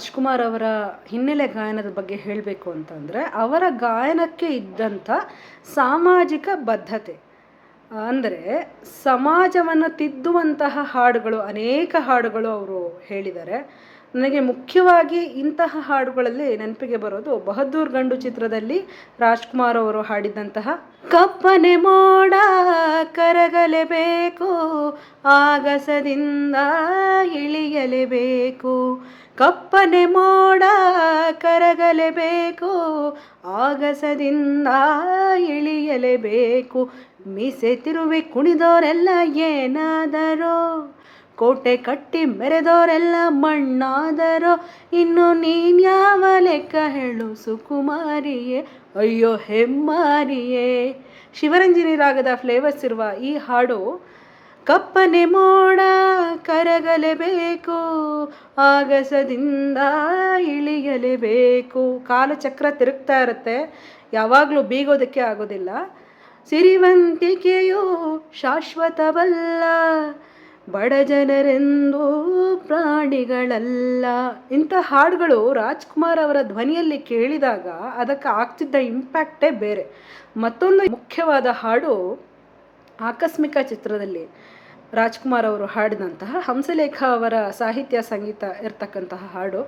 ರಾಜ್ಕುಮಾರ್ ಅವರ ಹಿನ್ನೆಲೆ ಗಾಯನದ ಬಗ್ಗೆ ಹೇಳಬೇಕು ಅಂತಂದರೆ, ಅವರ ಗಾಯನಕ್ಕೆ ಇದ್ದಂಥ ಸಾಮಾಜಿಕ ಬದ್ಧತೆ. ಅಂದರೆ ಸಮಾಜವನ್ನು ತಿದ್ದುವಂತಹ ಹಾಡುಗಳು, ಅನೇಕ ಹಾಡುಗಳು ಅವರು ಹೇಳಿದ್ದಾರೆ. ನನಗೆ ಮುಖ್ಯವಾಗಿ ಇಂತಹ ಹಾಡುಗಳಲ್ಲಿ ನೆನಪಿಗೆ ಬರೋದು ಬಹದ್ದೂರ್ ಗಂಡು ಚಿತ್ರದಲ್ಲಿ ರಾಜ್ಕುಮಾರ್ ಅವರು ಹಾಡಿದಂತಹ ಕಪ್ಪನೆ ಮೋಡ ಕರಗಲೇಬೇಕು ಆಗಸದಿಂದ ಇಳಿಯಲೇಬೇಕು ಕಪ್ಪನೆ ಮೋಡ ಕರಗಲೇಬೇಕು, ಆಗಸದಿಂದ ಇಳಿಯಲೇಬೇಕು. ಮೀಸೆ ತಿರುವಿ ಕುಣಿದೋರೆಲ್ಲ ಏನಾದರೋ, ಕೋಟೆ ಕಟ್ಟಿ ಮೆರೆದೋರೆಲ್ಲ ಮಣ್ಣಾದರೋ, ಇನ್ನು ನೀನ್ಯಾವ ಲೆಕ್ಕ ಹೇಳು ಸುಕುಮಾರಿಯೇ? ಅಯ್ಯೋ ಹೆಮ್ಮಾರಿಯೇ. ಶಿವರಂಜನಿ ರಾಗದ ಫ್ಲೇವರ್ಸ್ ಇರುವ ಈ ಹಾಡು ಕಪ್ಪನೆ ಮೋಡ ಕರಗಲೇಬೇಕು ಆಗಸದಿಂದ ಇಳಿಯಲೇಬೇಕು ಕಾಲಚಕ್ರ ತಿರುಗ್ತಾ ಇರುತ್ತೆ. ಯಾವಾಗಲೂ ಬೀಗೋದಕ್ಕೆ ಆಗೋದಿಲ್ಲ. ಸಿರಿವಂತಿಕೆಯು ಶಾಶ್ವತವಲ್ಲ, ಬಡ ಜನರೆಂದು ಪ್ರಾಣಿಗಳಲ್ಲ. ಇಂಥ ಹಾಡುಗಳು ರಾಜ್ಕುಮಾರ್ ಅವರ ಧ್ವನಿಯಲ್ಲಿ ಕೇಳಿದಾಗ ಅದಕ್ಕೆ ಆಗ್ತಿದ್ದ ಇಂಪ್ಯಾಕ್ಟೇ ಬೇರೆ. ಮತ್ತೊಂದು ಮುಖ್ಯವಾದ ಹಾಡು ಆಕಸ್ಮಿಕ ಚಿತ್ರದಲ್ಲಿ. ರಾಜ್ಕುಮಾರ್ ಅವರು ಹಾಡಿದಂತಹ ಹಂಸಲೇಖ ಅವರ ಸಾಹಿತ್ಯ ಸಂಗೀತ ಇರ್ತಕ್ಕಂತಹ ಹಾಡು.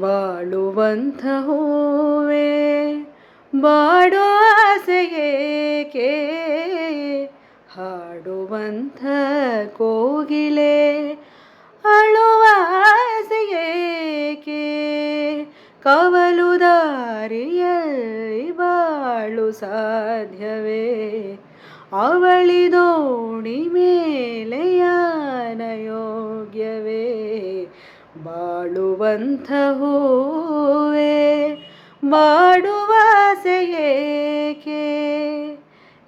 ಬಾಳುವಂಥ ಹೂವೇ, ಬಾಡೋ ಆಸೆಯೇಕೆ ಹಾಡುವಂಥ ಕೋಗಿಲೆ, ಅಳುವ ಆಸೆಯೇಕೆ ಕವಲು ದಾರಿಯಲ್ಲಿ ಬಾಳು ಸಾಧ್ಯವೇ ಹೂವೇ ಮಾಡುವಾಸೆಯೇಕೆ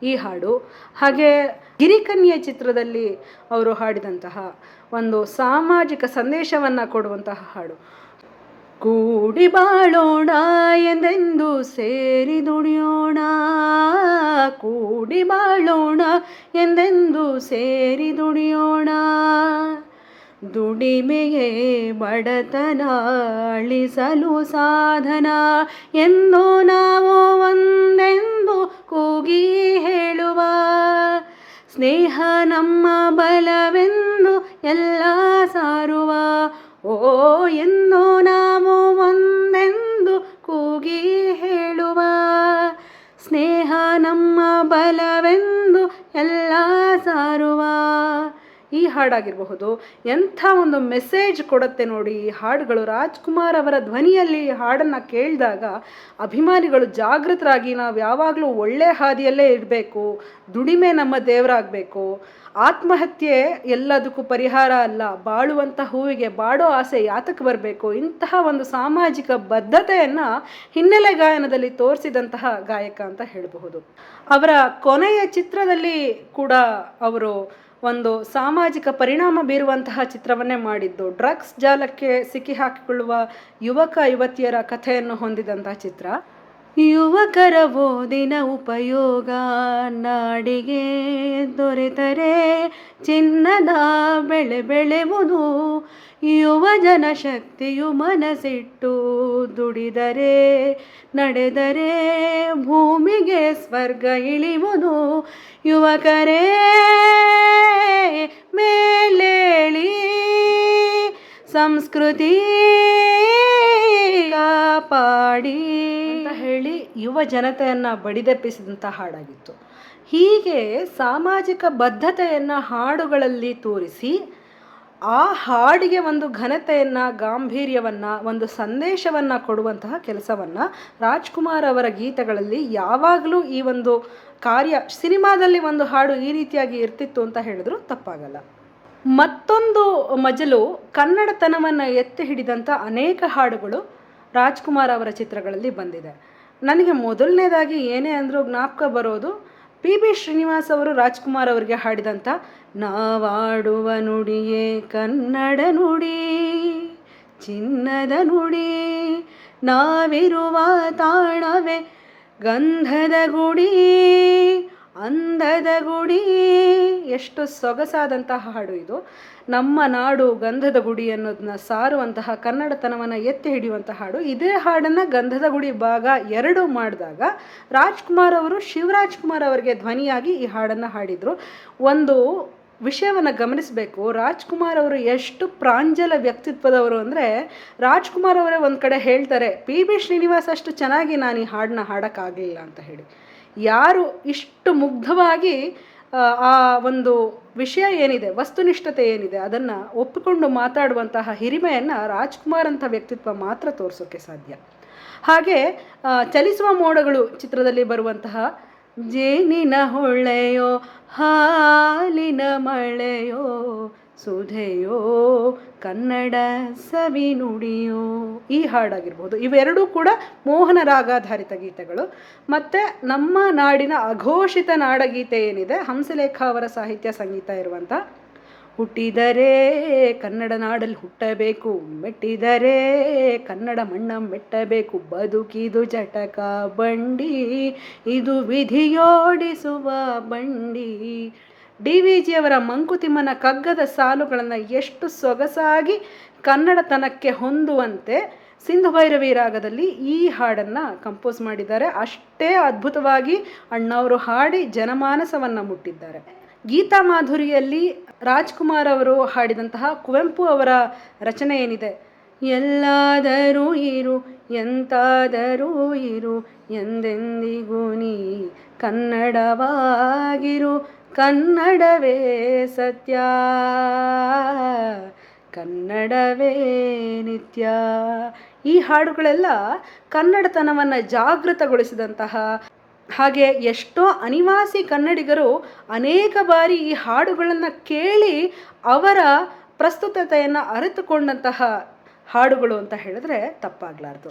ಈ ಹಾಡು ಹಾಗೆ ಗಿರಿಕನ್ಯೆ ಚಿತ್ರದಲ್ಲಿ ಅವರು ಹಾಡಿದಂತಹ ಒಂದು ಸಾಮಾಜಿಕ ಸಂದೇಶವನ್ನು ಕೊಡುವಂತಹ ಹಾಡು. ಕೂಡಿ ಬಾಳೋಣ ಎಂದೆಂದು ಸೇರಿ ದುಡಿಯೋಣ, ಕೂಡಿ ಬಾಳೋಣ ಎಂದೆಂದು ಸೇರಿ ದುಡಿಯೋಣ ದುಡಿಮೆಯೇ ಬಡತನ ಅಳಿಸಲು ಸಾಧನ. ಎಂದು ನಾವು ಒಂದೆಂದು ಕೂಗಿ ಹೇಳುವ. ಸ್ನೇಹ ನಮ್ಮ ಬಲವೆಂದು ಎಲ್ಲ ಸಾರುವ. ಓ ಎಂದು ನಾವು ಹಾಡಾಗಿರಬಹುದು. ಎಂಥ ಒಂದು ಮೆಸೇಜ್ ಕೊಡುತ್ತೆ ನೋಡಿ ಈ ಹಾಡುಗಳು. ರಾಜ್ಕುಮಾರ್ ಅವರ ಧ್ವನಿಯಲ್ಲಿ ಈ ಹಾಡನ್ನು ಕೇಳಿದಾಗ ಅಭಿಮಾನಿಗಳು ಜಾಗೃತರಾಗಿ ನಾವು ಯಾವಾಗಲೂ ಒಳ್ಳೆ ಹಾದಿಯಲ್ಲೇ ಇರಬೇಕು, ದುಡಿಮೆ ನಮ್ಮ ದೇವರಾಗಬೇಕು. ಆತ್ಮಹತ್ಯೆ ಎಲ್ಲದಕ್ಕೂ ಪರಿಹಾರ ಅಲ್ಲ. ಬಾಳುವಂಥ ಹೂವಿಗೆ ಬಾಡೋ ಆಸೆ ಯಾತಕ್ಕೆ ಬರಬೇಕು? ಇಂತಹ ಒಂದು ಸಾಮಾಜಿಕ ಬದ್ಧತೆಯನ್ನು ಹಿನ್ನೆಲೆ ಗಾಯನದಲ್ಲಿ ತೋರಿಸಿದಂತಹ ಗಾಯಕ ಅಂತ ಹೇಳಬಹುದು. ಅವರ ಕೊನೆಯ ಚಿತ್ರದಲ್ಲಿ ಕೂಡ ಅವರು ಒಂದು ಸಾಮಾಜಿಕ ಪರಿಣಾಮ ಬೀರುವಂತಹ ಚಿತ್ರವನ್ನೇ ಮಾಡಿದ್ದು. ಡ್ರಗ್ಸ್ ಜಾಲಕ್ಕೆ ಸಿಕ್ಕಿ ಹಾಕಿಕೊಳ್ಳುವ ಯುವಕ, ಯುವತಿಯರ ಕಥೆಯನ್ನು ಹೊಂದಿದಂತಹ ಚಿತ್ರ. ಯುವಕರ ಓದಿನ ಉಪಯೋಗ ನಾಡಿಗೆ ದೊರೆತರೆ, ಚಿನ್ನದ ಬೆಳೆ ಬೆಳೆವುದು ಯುವ ಜನಶಕ್ತಿಯು ಮನಸ್ಸಿಟ್ಟು ದುಡಿದರೆ, ನಡೆದರೆ ಭೂಮಿಗೆ ಸ್ವರ್ಗ ಇಳಿಯುವುದು ಯುವಕರೇ, ಮೇಲೇಳಿ ಸಂಸ್ಕೃತಿ ಕಾಪಾಡಿ. ಅಂತ ಹೇಳಿ ಯುವ ಜನತೆಯನ್ನು ಬಡಿದೆಪ್ಪಿಸಿದಂಥ ಹಾಡಾಗಿತ್ತು. ಹೀಗೆ ಸಾಮಾಜಿಕ ಬದ್ಧತೆಯನ್ನು ಹಾಡುಗಳಲ್ಲಿ ತೋರಿಸಿ ಆ ಹಾಡಿಗೆ ಒಂದು ಘನತೆಯನ್ನು, ಗಾಂಭೀರ್ಯವನ್ನು, ಒಂದು ಸಂದೇಶವನ್ನು ಕೊಡುವಂತಹ ಕೆಲಸವನ್ನು ರಾಜ್ಕುಮಾರ್ ಅವರ ಗೀತೆಗಳಲ್ಲಿ ಯಾವಾಗಲೂ ಈ ಒಂದು ಕಾರ್ಯ, ಸಿನಿಮಾದಲ್ಲಿ ಒಂದು ಹಾಡು ಈ ರೀತಿಯಾಗಿ ಇರ್ತಿತ್ತು ಅಂತ ಹೇಳಿದ್ರು ತಪ್ಪಾಗಲ್ಲ. ಮತ್ತೊಂದು ಮಜಲು ಕನ್ನಡತನವನ್ನು ಎತ್ತಿ ಹಿಡಿದಂಥ ಅನೇಕ ಹಾಡುಗಳು ರಾಜ್ಕುಮಾರ್ ಅವರ ಚಿತ್ರಗಳಲ್ಲಿ ಬಂದಿದೆ. ನನಗೆ ಮೊದಲನೇದಾಗಿ ಏನೇ ಅಂದರೂ ಜ್ಞಾಪಕ ಬರೋದು ಪಿ ಬಿ ಶ್ರೀನಿವಾಸ್ ಅವರು ರಾಜ್ಕುಮಾರ್ ಅವರಿಗೆ ಹಾಡಿದಂಥ ನಾವಾಡುವ ನುಡಿಯೇ ಕನ್ನಡ ನುಡಿ, ಚಿನ್ನದ ನುಡಿ, ನಾವಿರುವ ತಾಣವೇ ಗಂಧದ ಗುಡಿ. ಅಂದದ ಗುಡಿ. ಎಷ್ಟು ಸೊಗಸಾದಂತಹ ಹಾಡು ಇದು. ನಮ್ಮ ನಾಡು ಗಂಧದ ಗುಡಿ ಅನ್ನೋದನ್ನ ಸಾರುವಂತಹ ಕನ್ನಡತನವನ್ನು ಎತ್ತಿ ಹಿಡಿಯುವಂತಹ ಹಾಡು. ಇದೇ ಹಾಡನ್ನು ಗಂಧದ ಗುಡಿ ಭಾಗ ಎರಡು ಮಾಡಿದಾಗ ರಾಜ್ಕುಮಾರ್ ಅವರು, ಶಿವರಾಜ್ ಕುಮಾರ್ ಅವರಿಗೆ ಧ್ವನಿಯಾಗಿ ಈ ಹಾಡನ್ನು ಹಾಡಿದರು. ಒಂದು ವಿಷಯವನ್ನು ಗಮನಿಸಬೇಕು. ರಾಜ್ಕುಮಾರ್ ಅವರು ಎಷ್ಟು ಪ್ರಾಂಜಲ ವ್ಯಕ್ತಿತ್ವದವರು ಅಂದರೆ ರಾಜ್ಕುಮಾರ್ ಅವರೇ ಒಂದು ಕಡೆ ಹೇಳ್ತಾರೆ, ಪಿ. ಬಿ. ಶ್ರೀನಿವಾಸ್ ಅಷ್ಟು ಚೆನ್ನಾಗಿ ನಾನು ಈ ಹಾಡನ್ನ ಹಾಡೋಕ್ಕಾಗಲಿಲ್ಲ ಅಂತ ಹೇಳಿ. ಯಾರು ಇಷ್ಟು ಮುಗ್ಧವಾಗಿ ಆ, ಒಂದು ವಿಷಯ ಏನಿದೆ ವಸ್ತುನಿಷ್ಠತೆ ಏನಿದೆ ಅದನ್ನು ಒಪ್ಪಿಕೊಂಡು ಮಾತಾಡುವಂತಹ ಹಿರಿಮೆಯನ್ನು ರಾಜ್ಕುಮಾರ್ ಅಂತ ವ್ಯಕ್ತಿತ್ವ ಮಾತ್ರ ತೋರಿಸೋಕ್ಕೆ ಸಾಧ್ಯ. ಹಾಗೆ ಚಲಿಸುವ ಮೋಡಗಳು ಚಿತ್ರದಲ್ಲಿ ಬರುವಂತಹ ಜೇನಿನ ಹೊಳೆಯೋ ಹಾಲಿನ ಮಳೆಯೋ ಸುಧೆಯೋ ಕನ್ನಡ ಸವಿ ನುಡಿಯೋ. ಈ ಹಾಡಾಗಿರ್ಬೋದು. ಇವೆರಡೂ ಕೂಡ ಮೋಹನ ರಾಗಾಧಾರಿತ ಗೀತೆಗಳು. ಮತ್ತು ನಮ್ಮ ನಾಡಿನ ಅಘೋಷಿತ ನಾಡಗೀತೆ ಏನಿದೆ? ಹಂಸಲೇಖ ಅವರ ಸಾಹಿತ್ಯ ಸಂಗೀತ ಇರುವಂಥ ಹುಟ್ಟಿದರೆ ಕನ್ನಡ ನಾಡಲ್ಲಿ ಹುಟ್ಟಬೇಕು, ಮೆಟ್ಟಿದರೆ ಕನ್ನಡ ಮಣ್ಣ ಮೆಟ್ಟಬೇಕು, ಬದುಕಿದು ಚಟಕ ಬಂಡಿ, ಇದು ವಿಧಿಯೋಡಿಸುವ ಬಂಡಿ. ಡಿ ವಿ ಜಿಯವರ ಮಂಕುತಿಮ್ಮನ ಕಗ್ಗದ ಸಾಲುಗಳನ್ನು ಎಷ್ಟು ಸೊಗಸಾಗಿ ಕನ್ನಡತನಕ್ಕೆ ಹೊಂದುವಂತೆ ಸಿಂಧು ಭೈರವಿ ರಾಗದಲ್ಲಿ ಈ ಹಾಡನ್ನು ಕಂಪೋಸ್ ಮಾಡಿದ್ದಾರೆ. ಅಷ್ಟೇ ಅದ್ಭುತವಾಗಿ ಅಣ್ಣವರು ಹಾಡಿ ಜನಮಾನಸವನ್ನು ಮುಟ್ಟಿದ್ದಾರೆ. ಗೀತಾ ಮಾಧುರಿಯಲ್ಲಿ ರಾಜ್ಕುಮಾರ್ ಅವರು ಹಾಡಿದಂತಹ ಕುವೆಂಪು ಅವರ ರಚನೆ ಏನಿದೆ? ಎಲ್ಲಾದರೂ ಇರು, ಎಂತಾದರೂ ಇರು, ಎಂದೆಂದಿಗೂ ನೀ ಕನ್ನಡವಾಗಿರು ಕನ್ನಡವೇ ಸತ್ಯ. ಕನ್ನಡವೇ ನಿತ್ಯ. ಈ ಹಾಡುಗಳೆಲ್ಲ ಕನ್ನಡತನವನ್ನು ಜಾಗೃತಗೊಳಿಸಿದಂತಹ ಹಾಗೆ ಎಷ್ಟೋ ಅನಿವಾಸಿ ಕನ್ನಡಿಗರು ಅನೇಕ ಬಾರಿ ಈ ಹಾಡುಗಳನ್ನು ಕೇಳಿ ಅವರ ಪ್ರಸ್ತುತತೆಯನ್ನು ಅರಿತುಕೊಂಡಂತಹ ಹಾಡುಗಳು ಅಂತ ಹೇಳಿದ್ರೆ ತಪ್ಪಾಗಲಾರ್ದು.